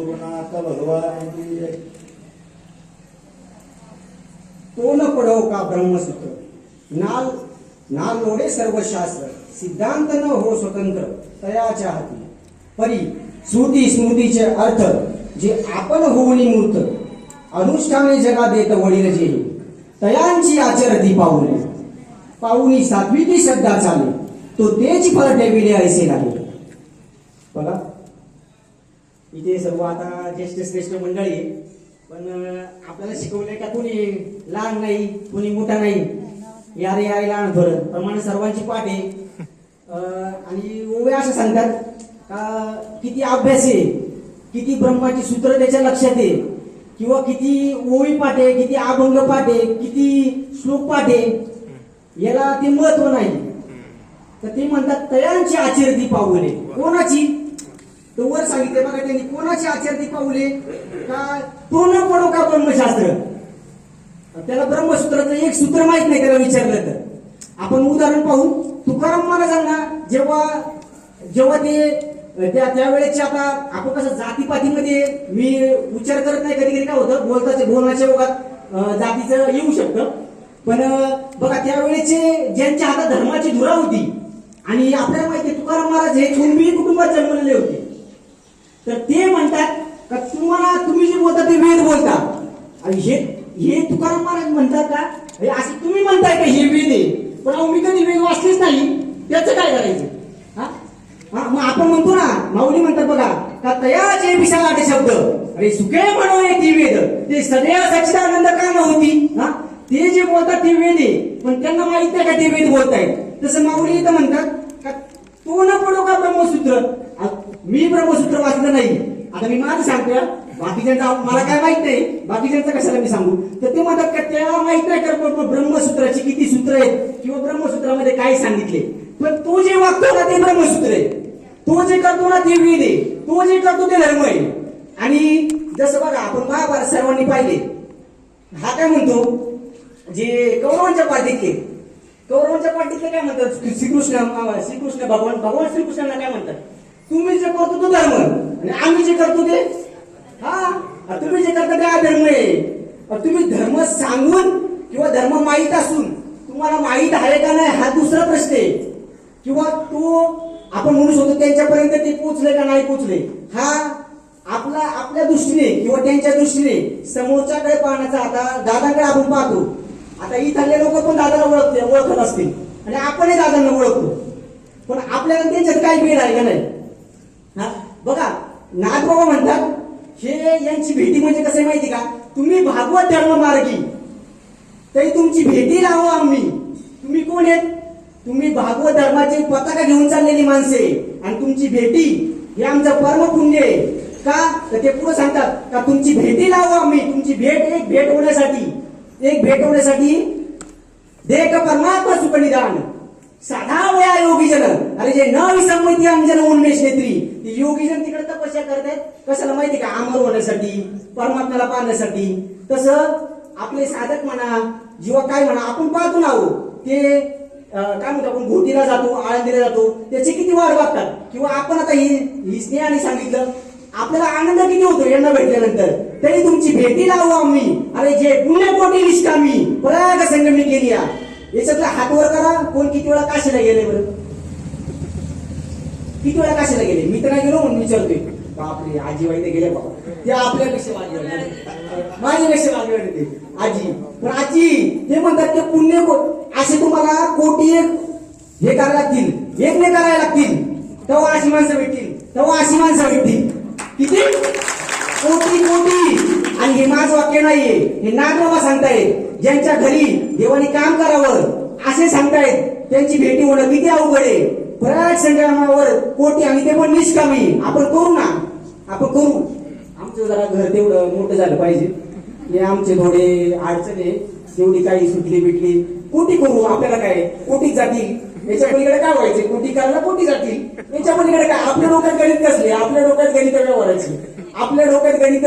गुरुनाथ भगवान तो न पडव का ब्रह्मसूत्र? नाल नाल लोडे सर्व शास्त्र सिद्धांत न हो स्वतंत्र तयाच्या हाती परी श्रुती स्मृतीचे अर्थ जे आपण होऊनी मूर्त अनुष्ठाने जगा देत वडील जे तयांची आचरती पाहुणे. पाहुणी सात्विकी श्रद्धा चाले. तो तेच फळ ठेविले ऐसे नाही. बघा. इथे सर्व आता ज्येष्ठ श्रेष्ठ मंडळी आहे. पण आपल्याला शिकवलंय का कोणी लहान नाही कोणी मोठा नाही? यारे यारे लहान थोर प्रमाणे सर्वांची पाठ आहे. आणि ओवे असं सांगतात का किती अभ्यास आहे किती ब्रह्माची सूत्र त्याच्या लक्षात आहे किंवा किती ओवी पाठ आहे किती अभंग पाठ आहे किती श्लोक पाठ आहे याला ते महत्त्व नाही. तर ते म्हणतात तयांची आचरती पाऊले कोणाची? तो वर सांगितले बघा त्यांनी कोणाची आचार्य पाहुले का तो न पडो का ब्रह्मशास्त्र? त्याला ब्रह्मसूत्राचं एक सूत्र माहीत नाही त्याला विचारलं तर. आपण उदाहरण पाहू. तुकाराम महाराजांना जेव्हा जेव्हा ते त्या त्यावेळेच्या आता आपण कसं जातीपातीमध्ये मी उच्चार करत नाही कधी कधी काय होतं? बोलताचे बोलण्याच्या ओघात जातीचं येऊ शकतं. पण बघा त्यावेळेचे ज्यांच्या हातात धर्माची धुरा होती आणि आपल्याला माहिती आहे, तुकाराम महाराज हे कुणबी कुटुंबात जन्मलेले होते. तर ते म्हणतात का तुम्हाला तुम्ही जे बोलता ते वेद बोलता. आणि हे हे तुकाराम महाराज म्हणतात का असे तुम्ही म्हणताय का हे वेद आहे? पण मी कधी वेद वाचलेच नाही. त्याचं काय करायचं? हा? मग आपण म्हणतो ना माऊली म्हणतात बघा का तयाचे विशालाटे शब्द. अरे सुखे म्हणून ती वेद. ते सदैव सच्चिदानंद का नव्हती? हा? ते जे बोलतात ते वेद आहे. पण त्यांना माहीत नाही का ते वेद बोलतायत? तसं माऊली इथं म्हणतात का तो न पडो का ब्रह्मसूत्र? मी ब्रह्मसूत्र वाचलं नाही. आता मी माझं सांगतोय बाकीच्या मला काय माहीत नाही बाकीच्यांचं कशाला मी सांगू? तर ते म्हणतात का त्याला माहीत नाही का ब्रह्मसूत्राची किती सूत्र आहेत? किंवा ब्रह्मसूत्रामध्ये काय सांगितले? पण तो जे वागतो ना ते ब्रह्मसूत्र आहे. तो जे करतो ना ते वेद आहे. तो जे करतो ते धर्म आहे. आणि जसं बघा आपण महाभारत सर्वांनी पाहिले. हा काय म्हणतो? जे कौरवांच्या पाठीतले. कौरवांच्या पाठीतले काय म्हणतात? श्रीकृष्ण श्रीकृष्ण भगवान भगवान श्रीकृष्णांना काय म्हणतात? तुम्ही जे करतो तो धर्म. आणि आम्ही जे करतो ते हा? तुम्ही जे करता ते अधर्म आहे. तुम्ही धर्म सांगून किंवा धर्म माहीत असून तुम्हाला माहीत आहे का नाही हा दुसरा प्रश्न आहे. किंवा तो आपण म्हणू शकतो त्यांच्यापर्यंत ते पोचले का नाही पोचले हा आपला आपल्या दृष्टीने किंवा त्यांच्या दृष्टीने समोरच्याकडे पाहण्याचा आता दादाकडे आपण पाहतो. आता इथले लोक पण दादाला ओळखते ओळखत असतील. आणि आपणही दादांना ओळखतो. पण आपल्याला त्यांच्यात काय भेट आहे का नाही? हा? बघा नागबाबा म्हणतात हे यांची भेटी म्हणजे कसं आहे माहिती का? तुम्ही भागवत धर्म मार्गी. तरी तुमची भेटी लावू आम्ही. तुम्ही कोण आहेत? तुम्ही भागवत धर्माची पताका घेऊन चाललेली माणसे. आणि तुमची भेटी हे आमचं परम पुण्य आहे. का? तर ते पुढे सांगतात का तुमची भेटी लावू आम्ही. तुमची भेट एक भेट होण्यासाठी. एक भेट होण्यासाठी देख परमात्मा सुखनिदान साधा वया योगी जन अरे जे न विसंमती अंजन उन्मेष नेत्री ती योगी जन तिकडे तपस्या करतायत. कशाला माहिती का? अमर होण्यासाठी परमात्म्याला पाहण्यासाठी. तसं आपले साधक म्हणा जीवा काय म्हणा आपण पाहतो ना हो ते काय म्हणतो आपण घोटीला जातो आळंदीला जातो त्याची किती वाढ बघतात. किंवा आपण आता ही ही स्नेहाने सांगितलं आपल्याला आनंद किती होतो यांना भेटल्यानंतर? तरी तुमची भेटी लावू आम्ही. अरे जे पुण्यकोटी निष्कामी पराग संगमी केली हे सगळं हातवर करा. कोण किती वेळा काशीला गेले बरं? किती वेळा काशीला गेले मी तर नाही गेलो म्हणून विचारतोय. बापरे आजी वाईने गेले बाबा. ते आपल्यापेक्षा माझी माझ्यापेक्षा मागे ते. आजी. पण आजी हे म्हणतात ते पुण्य असे तुम्हाला कोटी एक हे करायला लागतील. एक नाही करायला लागतील. तेव्हा अशी माणसं भेटतील. तेव्हा अशी माणसं भेटतील. किती? कोटी कोटी. आणि हे माझं वाक्य नाहीये. हे नागबाबा सांगतायत. ज्यांच्या घरी देवाने काम करावं असे सांगतायत. त्यांची भेटी होणं किती अवघड आहे. प्रयाग संग्रामावर कोटी आणि ते पण निष्कामी. आपण करू ना. आपण करू. आमचं जरा घर तेवढं मोठं झालं पाहिजे. हे आमचे थोडे अडचणी तेवढी काही सुटली बिटली. कोटी करू. आपल्याला काय? कोटी जातील. याच्या पलीकडे काय व्हायचे? कोटी करायला कोटी जातील. याच्या पलीकडे काय? आपल्या डोक्यात गणित कसले? आपल्या डोक्यात गणित व्यवहारायची आपल्या डोक्यात गणित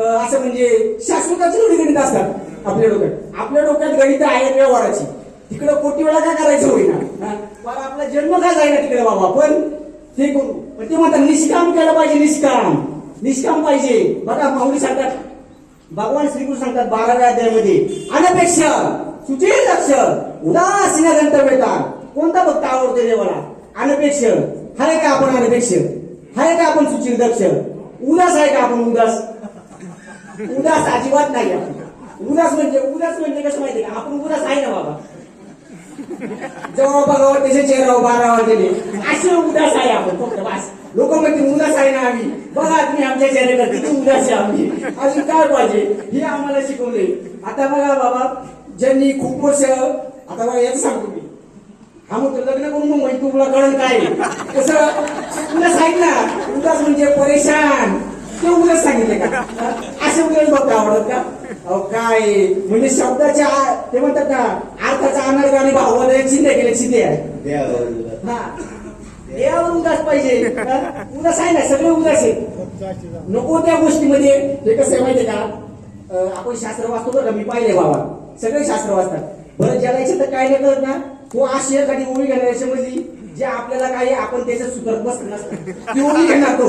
असं म्हणजे शाश्वताची थोडी गणित असतात आपल्या डोक्यात. आपल्या डोक्यात गणित आहेत व्यवहाराची तिकडं कोटी वेळा काय करायचं होईना. हा? बरं आपला जन्म काय जायना तिकडे बाबा? पण ते करू. पण ते म्हणतात निष्काम केलं पाहिजे निष्काम. निष्काम पाहिजे. बघा माऊली सांगतात. भगवान श्रीकृष्ण सांगतात बाराव्या अध्यायामध्ये अनपेक्ष सुचिर लक्ष उदासीन गंतव्यता कोणता भक्त आवडते देवाला? अनपेक्ष. हाय का आपण अनपेक्ष? हाय का आपण सुचिर दक्ष उदास आहे का आपण उदास? उदास अजिबात नाही आपण उदास म्हणजे उदास म्हणजे कसं माहितीये का? आपण उदास आहे ना बाबा. जेव्हा बघावं त्याच्या चेहऱ्यावर बारावर गेले असे उदास आहे आपण फक्त बस. लोक म्हणते उदास आहे ना आम्ही. बघा तुम्ही आमच्या चेहऱ्यावर किती उदास आहे आम्ही. अजून काय पाहिजे? हे आम्हाला शिकवले आता बघा बाबा ज्यांनी खूप वर्ष आता बघा याच सांगतो मी. हा म्हणतो लग्न करून मग माहिती तुला कळण काय? कसं उदास आहे ना. उदास म्हणजे परेशान. ते उदास सांगितले का? असे उदास बघता आवडत का? अहो काय? म्हणजे शब्दाच्या ते म्हणतात ना अर्थाचा अनर्ग आणि भावाने चिंते केले चिंते आहे देवावर हा. देवावर उदास पाहिजे? उदास आहे ना सगळे उदास आहे. नको त्या गोष्टीमध्ये. हे कसं आहे माहितीये का? आपण शास्त्र वाचतो बरं का? मी पाहिले बाबा. सगळे शास्त्र वाचतात. बरं ज्याला तर काय नाही कळत ना. तो अशी एखादी ओळी घेणार याच्यामधली जे आपल्याला काही आपण त्याच्यात सुधारत बसत नसतं ती घेणार तो.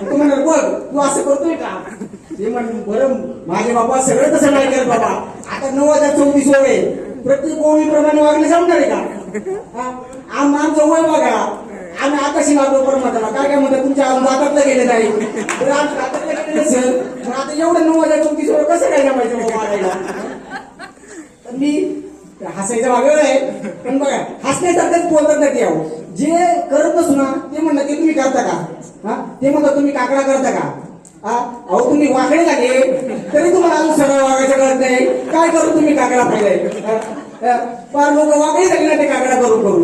तो म्हणणार बघ तू असं करतोय का? ते म्हण बरं माझे बाबा सगळं तसं नाही करत बाबा. आता नऊ हजार चौतीस वय प्रत्येक ओळीप्रमाणे वागले जमणार आहे का? आमचं वय बघा. आम्ही आकाशी लागलो परमात्मा काय काय म्हणतात तुमच्या अजून हातातलं गेले नाही. तर आमच्या हातातलं गेले नसेल पण आता एवढं नऊ हजार चौतीस वय कसं काय जमायचं बाबा तर मी हसायचं वागळ आहे. पण बघा हसण्यासारखंच बोलतात ना ते अहो. जे करत नसू ना ते म्हणतात ते तुम्ही करता का? हा? ते म्हणतात तुम्ही काकडा करता का? हा? अहो तुम्ही वाकडे लागले तरी तुम्हाला अजून सरळ वागायचं कळत नाही. काय करू तुम्ही काकडा पाहिजे फार लोक वाकडे लागले ना ते काकडा करून करू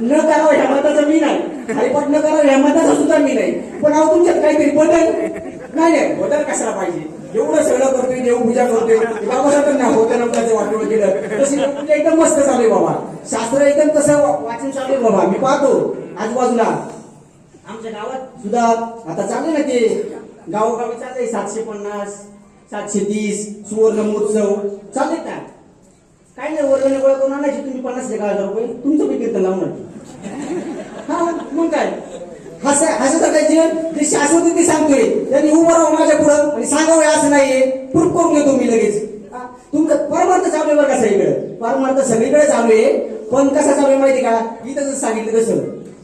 न करावं ह्या मताचं मी नाही. पण न करावं ह्या मताचं सुद्धा मी नाही. पण अहो तुमच्यात काहीतरी बदल. नाही नाही बदल कशाला पाहिजे? एवढं सगळं करतोय देवपूजा करतोय. बाबासाहेब ना होतं नव्हतं वाटोळ केलं. तशी देवपूजा एकदम मस्त चालू आहे बाबा. शास्त्र एकदम तसं वाचन चालू आहे बाबा. मी पाहतो आजूबाजूला. आमच्या गावात सुद्धा आता चालले ना ते. गावोगावी चाललंय सातशे पन्नास सातशे तीस सुवर्ण महोत्सव. चाललेत ना काय नाही वर्गणी गोळा करून आणायची. तुम्ही पन्नास एक हजार रुपये. तुमचं बी कीर्तन लावणार हा मग काय? हस हसत टाकायचे जे शाश्वत ते सांगतोय. त्यांनी उभं राहून माझ्या पुढं आणि सांगावं असं नाहीये. प्रूफ करून देतो मी लगेच. तुमचं परमार्थ चालू आहे बरं कसं इकडे परमार्थ सगळीकडे चालू आहे. पण कसा चालू आहे माहिती का? इथं जसं सांगितलं कसं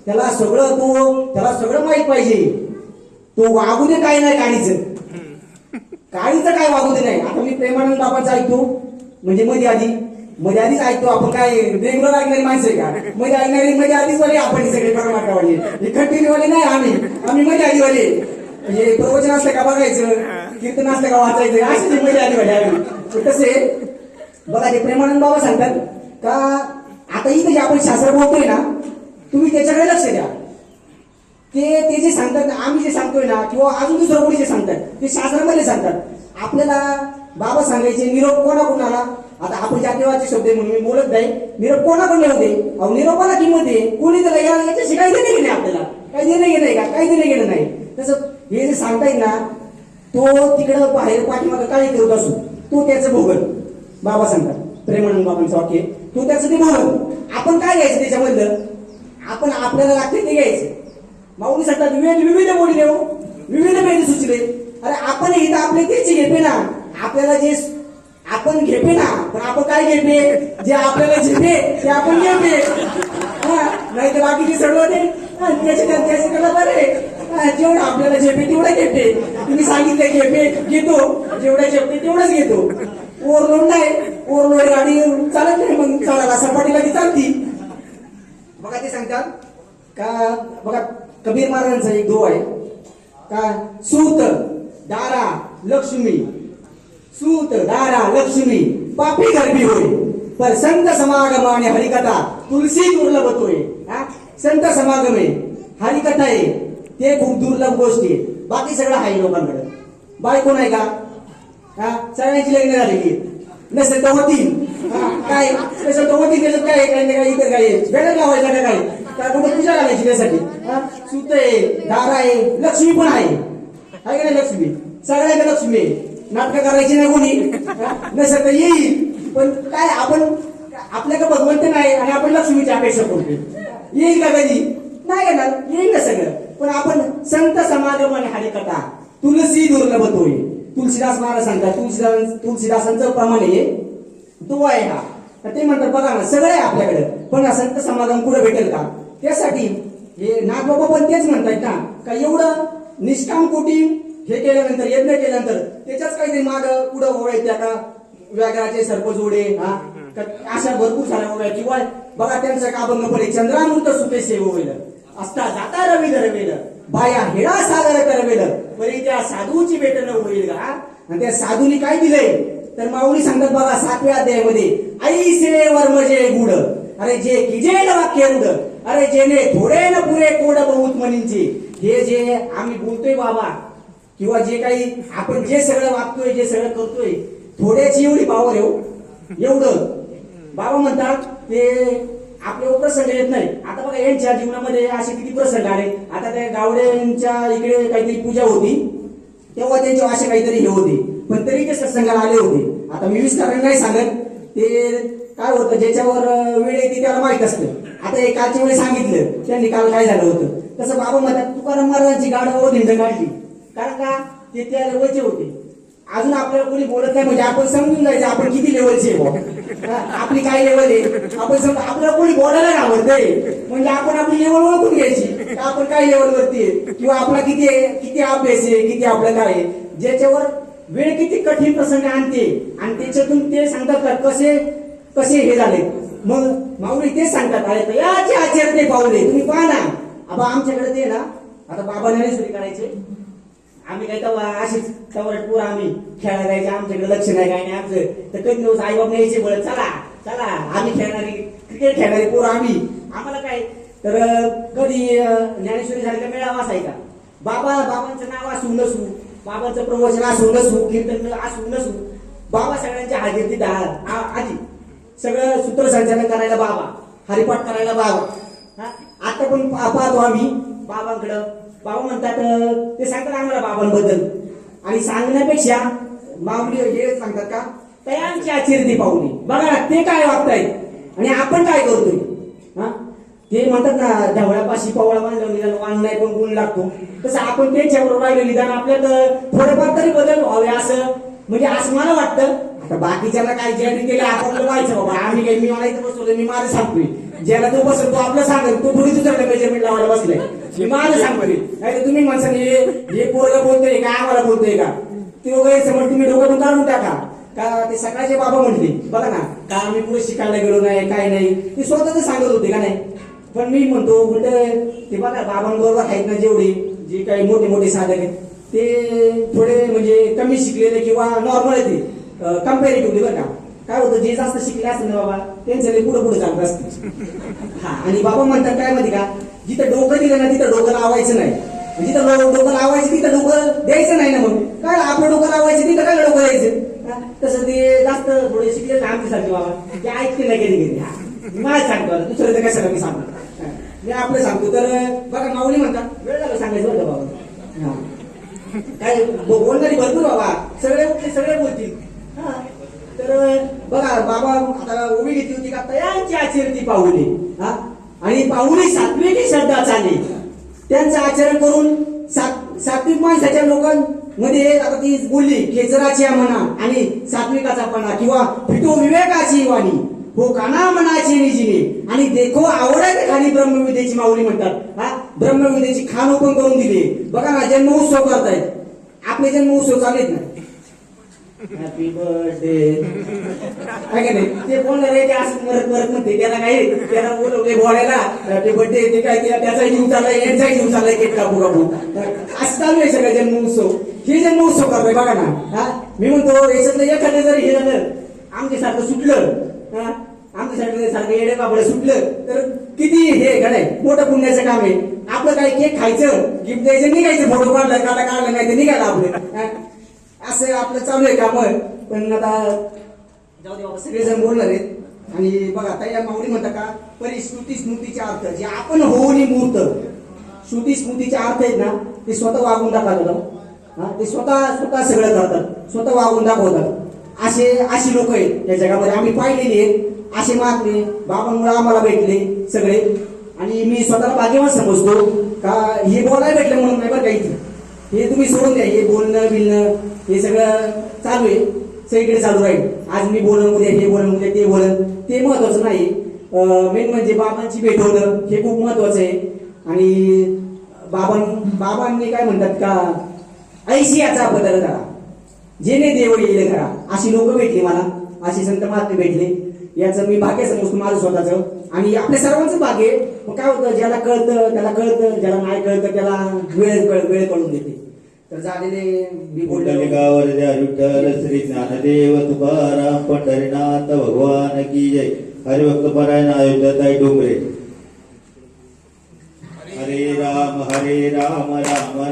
त्याला सगळं तो त्याला सगळं माहीत पाहिजे. तो वागू दे काय नाही काळीचं. काळीचं काय वागू दे नाही. आता मी प्रेमानंद बाबांचं ऐकतो. म्हणजे मध्ये आधी. मध्ये आधीच ऐकतो आपण काय रेग्युलर ऐकणारी माणसं आहे का? मध्ये ऐकणारी मध्ये आधीच वाले आपण सगळे परमार्थावाले हे कंटिन्यू वाले नाही आम्ही. आम्ही मध्ये आधी वाले. म्हणजे प्रवचन असलं का बघायचं? कीर्तन असलं का वाचायचं? असे ते मध्ये आधी वाले आम्ही. पण कसे बघा ते प्रेमानंद बाबा सांगतात का आता इथे जे आपण शास्त्र बोलतोय ना तुम्ही त्याच्याकडे लक्ष द्या. ते ते जे सांगतात आम्ही जे सांगतोय ना किंवा अजून दुसरं कोणी जे सांगतात ते शास्त्रामध्ये सांगतात. आपल्याला बाबा सांगायचे निरोप कोणाकोणाला? आता आपण जातीवाचे शब्द आहे म्हणून मी बोलत नाही. निरोप कोणाकडे होते अहो निरोपाला किंमत आहे. कोणी त्याला या- याच्याशी काही देणं गेले आपल्याला. काही देणं गेलं नाही का? काही देणं गेलं नाही. तसं हे जे सांगता येईल ना तो तिकडं बाहेर पाठीमागं काय करत असो तो त्याचं भोगल. बाबा सांगतात प्रेमानंद बाबांचं वाक्य तो त्याचं ते भोगल. आपण काय घ्यायचं त्याच्यामधलं? आपण आपल्याला लागते ते घ्यायचं. माऊली सांगतात विविध हो. विविध बोली देऊ विविध भेद सुचले. अरे आपण इथं आपले तेच घेते ना. आपल्याला जे आपण घेपे ना पण आपण काय घेपे? जे आपल्याला झेपे ते आपण घेपे. हा नाही तर बाकीचे सर्व त्याचे त्या- त्याचे त्याला बरे. जेवढं आपल्याला झेपे तेवढं घेते तुम्ही सांगितलं घेपे घेतो. जेवढं झेपते तेवढंच घेतो. ओव्हरलोड नाही. ओव्हरलोड गाडी चालत नाही. मग चालायला सपाटीला ती चालती. बघा ते सांगतात का बघा कबीर महाराजांचा एक दो आहे. का सूत दारा लक्ष्मी सूत दारा लक्ष्मी पापी गर्भी होय. पर संत समागम आणि हरिकथा तुलसी दुर्लभ होतोय संत समागम आहे हरिकथा आहे. ते खूप दुर्लभ गोष्टी आहे बाकी सगळं आहे लोकांकडे. बायको नाही का? हा? सगळ्यांची लग्न झालेली नसेल तर होती. काय? नसेल तर होती त्याच्यात काय काय काय इतर काय वेळ वेगळं लावायचं का काय? काय कुठं पूजा घालायची त्यासाठी? सूत सुत आहे दारा आहे लक्ष्मी पण आहे. आहे का नाही लक्ष्मी? सगळ्यांना लक्ष्मी आहे. नाटकं करायची नाही कोणी? नसेल तर येईल. पण काय आपण आपल्याकडे भगवंत नाही आणि आपण लक्ष्मीची अपेक्षा करतो येईल का कधी? नाही येणार. येईल ना सगळं. पण आपण संत समागमन आणि हरिकथा तुलसी दुर्लभ तोय. तुलसीदास महाराज सांगतात तुलसीदास तुलसीदासांचं प्रमाण आहे तो आहे हा. तर ते म्हणतात बघा ना सगळं आहे आपल्याकडे. पण हा संत समाधान कुठं भेटेल का? त्यासाठी हे नागबाबा पण तेच म्हणतात ना का एवढं निष्काम कोटी हे केल्यानंतर यज्ञ केल्यानंतर त्याच्याच काहीतरी माग पुढं ओळख त्या का? व्याघ्राचे सर्पजोडे हा? अशा भरपूर साऱ्या ओळ्या किंवा बघा त्यांचं का पडे चंद्रामृत सुपे सेव होईल असता जाता रवी धरवेल बाया हेडा सागर करवेल परी त्या साधूची भेट न होईल का? आणि त्या साधूनी काय दिलंय? तर माऊली सांगतात बघा सातव्या अध्यायामध्ये आई से वर्म जे गुड अरे जे किजेल वाक्य रुड अरे जेने थोडे न पुरे कोड बहुत म्हणींचे हे जे आम्ही बोलतोय बाबा किंवा जे काही आपण जे सगळं वागतोय जे सगळं करतोय थोड्याची एवढी पावर येऊ एवढं. बाबा म्हणतात ते आपल्यावर प्रसंग येत नाही. आता बघा यांच्या जीवनामध्ये असे किती प्रसंग आले. आता त्या गावड्यांच्या इकडे काहीतरी पूजा होती. तेव्हा त्यांचे असे काहीतरी हे होते. पण तरी ते सत्संगाला आले होते. आता मी विस्ताराने नाही सांगत. ते काय होतं ज्याच्यावर वेळ येते त्याला माहीत असतं. आता हे कालच्या वेळी सांगितलं. त्यांनी काल काय झालं होतं? तसं बाबा म्हणतात तुकाराम महाराजांची गाडी धिंड काढली कारण का? ते त्या लेवलचे होते. अजून आपल्याला कोणी बोलत नाही म्हणजे आपण समजून जायचं आपण किती लेवलचे आपली काय लेवल आहे? आपण समजा आपल्याला कोणी बोलायला आवडतंय. म्हणजे आपण आपली लेवल ओळखून घ्यायची. आपण काय लेवल वरती आहे? किंवा आपला किती आहे, किती अभ्यास आहे? किती आपलं काय आहे? ज्याच्यावर वेळ किती कठीण प्रसंग आणते. आणि त्याच्यातून ते सांगतात का कसे कसे हे झाले? मग माऊली तेच सांगतात अरे तर याचे आचार ते पावले तुम्ही पाहा ना. आबा आमच्याकडे ते ना आता बाबा सुरू करायचे. आम्ही काय तेव्हा अशीच तवरट पोरं आम्ही खेळायला जायचे आमच्याकडे लक्ष नाही काय नाही आमचं. तर कधी दिवस आई बाप यायचे बळ चला चला आम्ही खेळणारी क्रिकेट खेळणारी पोरं आम्ही. आम्हाला काय? तर कधी ज्ञानेश्वरी सारखा मेळावा असायचा. बाबा बाबांचं नाव असू नसू बाबांचं प्रवचन असू नसू कीर्तन असू नसू बाबा सगळ्यांच्या हाजीर दहा आधी. सगळं सूत्रसंचालन करायला बाबा हरिपाठ करायला बाबा. हा? आता पण पाहतो आम्ही बाबांकडं. बाबा म्हणतात ते सांगतात आम्हाला बाबांबद्दल. आणि सांगण्यापेक्षा माऊली हे सांगतात का तयांची आचिरती पाहुणे बघा ते काय वागतायत आणि आपण काय करतोय? हा? ते म्हणतात ना ढवळ्यापाशी पवळा बांधलं निदान वाण नाही पण गुण लागतो. तसं आपण त्यांच्यावर राहिलो निदान आपल्याला थोडंफार तरी बदल व्हावे असं. म्हणजे असं मला वाटतं. आता बाकीच्याला काय ज्यांनी केलं आपण व्हायचं बाबा आम्ही काही मी मला इथं बसवलं मी माझं सांगतोय. ज्याला तो बसेल तो आपलं सांगेल तो पुढे दुसऱ्याला मेजरमेंट लावायला बसलाय. मी माझं सांगतो नाही तर तुम्ही माणसाने हे हे पोरग बोलतोय का? आम्हाला बोलतोय का? ते वगैरे समज तुम्ही डोक्यातून काढून टाका. का ते सकाळचे बाबा म्हटले बघा ना का आम्ही पुढे शिकायला गेलो नाही काय नाही? ते स्वतःच सांगत होते का नाही? पण मी म्हणतो उलट ते बघा बाबांबरोबर आहेत ना जेवढे जे काही मोठे मोठे साधक आहेत ते थोडे म्हणजे कमी शिकलेले किंवा नॉर्मल आहे ते. कम्पॅरेटिव्हली बरं का. काय होतं जे जास्त शिकले असेल ना बाबा त्यांचं पुढे पुढे चालत असते हा आणि बाबा म्हणतात काय माहिती का? जिथं डोकं दिलं ना तिथं डोकं लावायचं नाही. म्हणजे जिथं डोकं लावायचं तिथं डोकं द्यायचं नाही ना मग. काय आपलं डोकं लावायचं तिथं काय डोकं द्यायचं? तसं ते जास्त थोडे शिकले ना बाबा. ते ऐकते नाही कधी कधी हा. सांगतो दुसरं तर कशाला मी सांगतो मी आपलं सांगतो. तर बघा माऊली म्हणतात वेळ झाला सांगायचं बरं बाबा? काय बोलणारी भरपूर बाबा. सगळे सगळे बोलतील. हा. तर बघा बाबा आता उभी घेतली होती का? तयांची आचरती पाहुली हा? आणि पाहुली सात्विकी श्रद्धा चालली. त्यांचं आचरण करून सात सात्विक माणसाच्या लोकांमध्ये आता ती बोलली खेचराची म्हणा आणि सात्विकाचा पणा किंवा फिटो विवेकाची वाणी. हो काना मनाची निजीने. आणि देखो आवडायचे खाली ब्रह्मविद्येची माऊली म्हणतात. हा? ब्रह्मविद्येची खान ओपन करून दिली. बघा ना जन्मोत्सव करतायत. आपले जन्मोत्सव चालेत ना. हॅपी बर्थडे काय का नाही ते बोलणार आहे ते असं मरत मरत म्हणते त्याला काही त्याला बोलवले बोलायला. हॅपी बर्थडे ते काय त्या- त्याचाही जीव चाललाय यांचाही जीव चाललाय केक कापू कापू असं चालू आहे सगळं जन्मोत्सव. हे जन्मोत्सव करतोय बघा ना. हा? मी म्हणतो याच्यातलं एखादं जरी हे झालं आमच्यासारखं सुटलं हा? आमच्यासाठी सारखं येडे बाबडे सुटलं तर किती हे घडाय मोठं पुण्याचं काम आहे. आपलं काय केक खायचं? गिफ्ट द्यायचं निघायचं. फोटो काढला काढला काढलं नाही तर निघायला आपलं. असं आपलं चालू आहे काम. पण आता जाऊ दे बाबा सगळेजण बोलणार आहेत. आणि बघा ताई या माऊली म्हणता का परी श्रुती स्मृतीचे अर्थ जे आपण होऊनी मूर्त श्रुती स्मृतीचे अर्थ आहेत ना ते स्वतः वागून दाखवतात. हा ते स्वतः स्वतः सगळं करतात. स्वतः वागून दाखवतात. असे अशी लोक आहेत या जगामध्ये. आम्ही पाहिलेली आहेत. असे महात्मे बाबांमुळे आम्हाला भेटले सगळे. आणि मी स्वतःला भाग्यवान समजतो का हे बोलायला भेटलं म्हणून नाही बरं का इथे. हे तुम्ही सोडून द्या हे बोलणं बिलणं हे सगळं चालू आहे. सगळीकडे चालू राहील. आज मी बोलणं उद्या हे बोलणं उद्या ते बोलन. ते महत्वाचं नाही. मेन म्हणजे बाबांची भेट होणं हे खूप महत्वाचं आहे. आणि बाबां बाबांनी काय म्हणतात का ऐशियाचा बदल करा. जेणे देव येईल करा अशी लोक भेटली मला. अशी संत महात्मे भेटले. याचं मी भाग्य समजतो माझं स्वतःचं. आणि आपल्या सर्वांचं भाग्य आहे. मग काय होतं ज्याला कळतं त्याला कळतं ज्याला नाही कळतं त्याला वेळ कळ वेळ कळून देते. तर झालेले मी बोलले. कुंडलिकावर विठ्ठल श्री ज्ञानदेव तुकाराम पंढरीनाथ भगवान की जय. हरिभक्त परायण अयोध्याताई डोंगरे. हरे राम हरे राम राम राम.